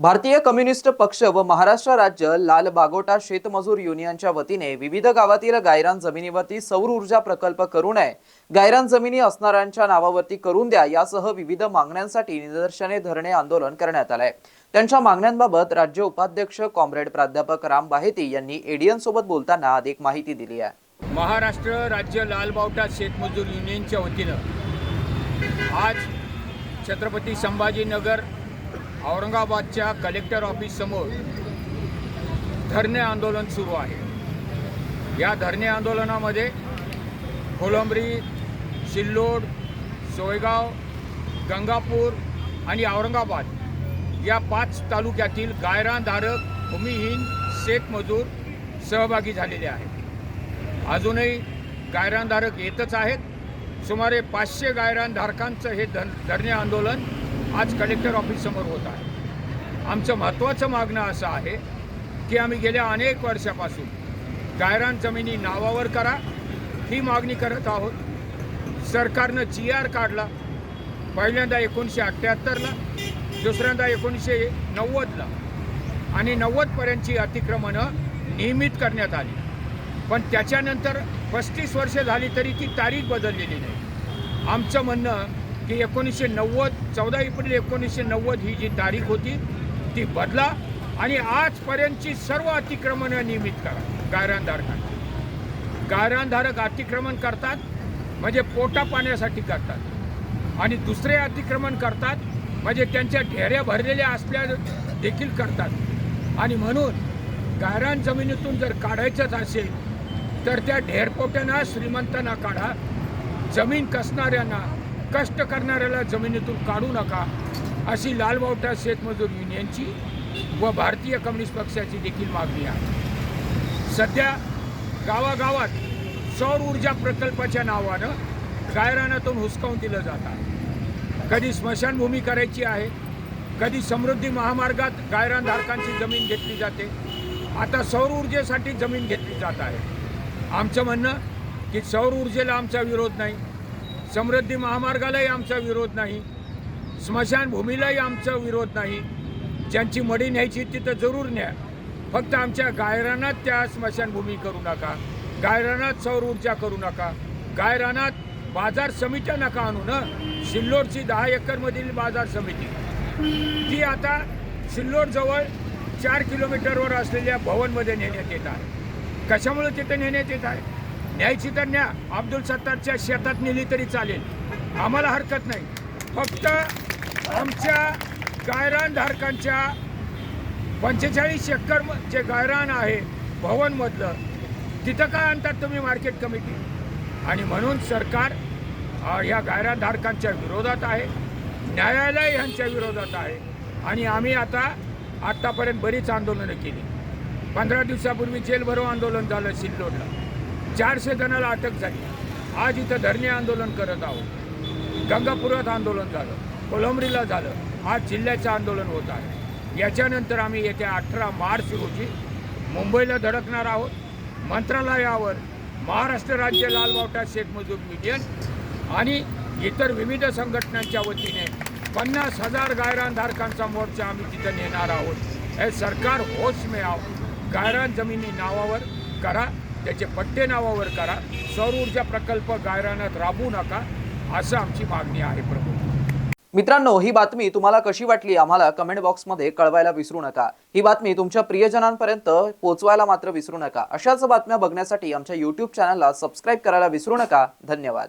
भारतीय कम्युनिस्ट पक्ष व महाराष्ट्र राज्य लाल बागोटा शेतमजूर युनियनच्या वतीने विविध गावातील गायरान जमिनीवरती सौर ऊर्जा प्रकल्प करू नये गायरान जमिनी असणाऱ्यांच्या नावावरती करून द्या यासह विविध मागण्यांसाठी निदर्शने धरणे आंदोलन करण्यात आलंय. त्यांच्या मागण्यांबाबत राज्य उपाध्यक्ष कॉम्रेड प्राध्यापक राम बाहेती यांनी एडीएन सोबत बोलताना अधिक माहिती दिली आहे. महाराष्ट्र राज्य लालबावटा शेतमजूर युनियनच्या वतीनं आज छत्रपती संभाजीनगर औरंगाबादच्या कलेक्टर ऑफिससमोर धरणे आंदोलन सुरू आहे. या धरणे आंदोलनामध्ये कोलंबरी सिल्लोड सोयगाव गंगापूर आणि औरंगाबाद या पाच तालुक्यातील गायरानधारक भूमिहीन शेतमजूर सहभागी झालेले आहेत. अजूनही गायरानधारक येतच आहेत. सुमारे पाचशे गायरानधारकांचं हे धन धरणे आंदोलन आज कलेक्टर ऑफिससमोर होत आहे. आमचं महत्त्वाचं मागणं असं आहे की आम्ही गेल्या अनेक वर्षापासून गायरान जमिनी नावावर करा ही मागणी करत आहोत. सरकारनं जी आर काढला पहिल्यांदा एकोणीसशे अठ्ठ्याहत्तरला दुसऱ्यांदा एकोणीसशे नव्वदला आणि नव्वदपर्यंतची अतिक्रमणं नियमित करण्यात आली. पण त्याच्यानंतर पस्तीस वर्ष झाली तरी ती तारीख बदललेली नाही. आमचं म्हणणं की एकोणीसशे नव्वद चौदा एप्रिल एकोणीसशे नव्वद ही जी तारीख होती ती बदला आणि आजपर्यंतची सर्व अतिक्रमणं नियमित करा. गायरानधारकांची गायरानधारक अतिक्रमण करतात म्हणजे पोटा पाण्यासाठी करतात. आणि दुसरे अतिक्रमण करतात म्हणजे त्यांच्या ढेऱ्या भरलेल्या असल्या देखील करतात. आणि म्हणून गायरान जमिनीतून जर काढायचंच असेल तर त्या ढेरपोट्यांना श्रीमंतांना काढा. जमीन कसणाऱ्यांना कष्ट करणाऱ्याला जमिनीतून काढू नका अशी लालबावटा शेतमजूर युनियनची व भारतीय कम्युनिस्ट पक्षाची देखील मागणी आहे. सध्या गावागावात सौर ऊर्जा प्रकल्पाच्या नावानं गायरानातून हुसकावून दिलं जात आहे. कधी स्मशानभूमी करायची आहे कधी समृद्धी महामार्गात गायरानधारकांची जमीन घेतली जाते. आता सौर ऊर्जेसाठी जमीन घेतली जात आहे. आमचं म्हणणं की सौर ऊर्जेला आमचा विरोध नाही. समृद्धी महामार्गालाही आमचा विरोध नाही. स्मशानभूमीलाही आमचा विरोध नाही. ज्यांची मडी न्यायची तिथं जरूर न्या. फक्त आमच्या गायरानात त्या स्मशानभूमी करू नका. गायरानात सौर ऊर्जा करू नका. गायरानात बाजार समित्या नका आणू ना. सिल्लोडची दहा एकरमधील बाजार समिती. ती आता सिल्लोडजवळ चार किलोमीटरवर असलेल्या भवनमध्ये नेण्यात येत आहे. कशामुळे तिथे नेण्यात येत आहे? न्यायची तर न्या अब्दुल सत्तारच्या शेतात नेली तरी चालेल. आम्हाला हरकत नाही. फक्त आमच्या गायरानधारकांच्या पंचेचाळीस एकर जे गायरान आहे भवनमधलं तिथं काय आणतात तुम्ही मार्केट कमिटी? आणि म्हणून सरकार ह्या गायरानधारकांच्या विरोधात आहे न्यायालय ह्यांच्या विरोधात आहे आणि आम्ही आता आत्तापर्यंत बरीच आंदोलनं केली. पंधरा दिवसापूर्वी जेल भरो आंदोलन झालं सिल्लोडला. चारशे जणाला अटक झाली. आज इथं धरणे आंदोलन करत आहोत. गंगापुरात आंदोलन झालं कोलंबरीला झालं. आज जिल्ह्याचं आंदोलन होत आहे. याच्यानंतर आम्ही येत्या अठरा मार्च रोजी मुंबईला धडकणार आहोत. मंत्रालयावर महाराष्ट्र राज्य लालबावटा शेतमजूर युनियन आणि इतर विविध संघटनांच्या वतीने पन्नास हजार गायरानधारकांचा मोर्चा आम्ही तिथं नेणार आहोत. हे सरकार होश में गायरान जमिनी नावावर करा. त्याचे पट्टे नावावर करा. सौर ऊर्जा प्रकल्प गायरानात राबवू नका असं आमची मागणी आहे प्रभू. मित्रांनो ही बातमी तुम्हाला कशी वाटली आम्हाला कमेंट बॉक्समध्ये कळवायला विसरू नका. ही बातमी तुमच्या प्रियजनांपर्यंत पोहोचवायला मात्र विसरू नका. अशाच बातम्या बघण्यासाठी आमच्या युट्यूब चॅनलला सबस्क्राईब करायला विसरू नका. धन्यवाद.